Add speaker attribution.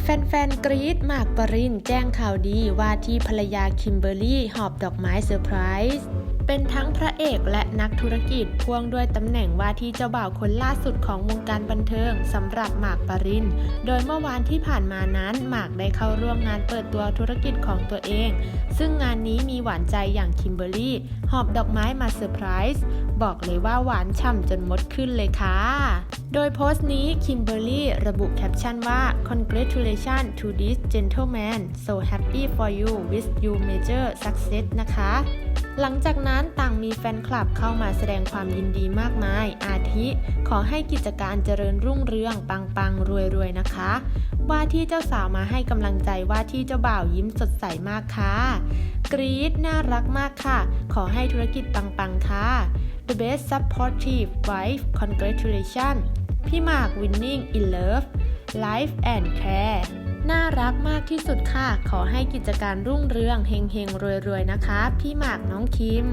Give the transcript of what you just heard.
Speaker 1: แฟนๆ กรี๊ดหมากปรินแจ้งข่าวดีว่าที่ภรรยาคิมเบอร์รี่ หอบดอกไม้เซอร์ไพรส์เป็นทั้งพระเอกและนักธุรกิจพ่วงด้วยตำแหน่งว่าที่เจ้าบ่าวคนล่าสุดของวงการบันเทิงสำหรับหมากปริน โดยเมื่อวานที่ผ่านมานั้นหมากได้เข้าร่วมงานเปิดตัวธุรกิจของตัวเอง ซึ่งงานนี้มีหวานใจอย่างคิมเบอร์รี่หอบดอกไม้มาเซอร์ไพรส์บอกเลยว่าหวานฉ่ำจนมดขึ้นเลยค่ะ โดยโพสต์นี้คิมเบอร์รี่ระบุแคปชั่นว่า congratulations to this gentleman so happy for you with you major success นะคะ หลังจากนั้นต่างมีแฟนคลับเข้ามาแสดงความยินดีมากมาย อาทิ ขอให้กิจการเจริญรุ่งเรือง ปังปังรวยรวยนะคะ ว่าที่เจ้าสาวมาให้กำลังใจว่าที่เจ้าบ่าวยิ้มสดใสมากค่ะ กรี๊ดน่ารักมากค่ะ ขอให้ธุรกิจปังปังค่ะ The best supportive wife congratulations พี่หมาก winning in love life and care น่ารักมากที่สุดค่ะ ขอให้กิจการรุ่งเรืองเฮงๆ รวยๆ นะคะ พี่หมากน้องคิม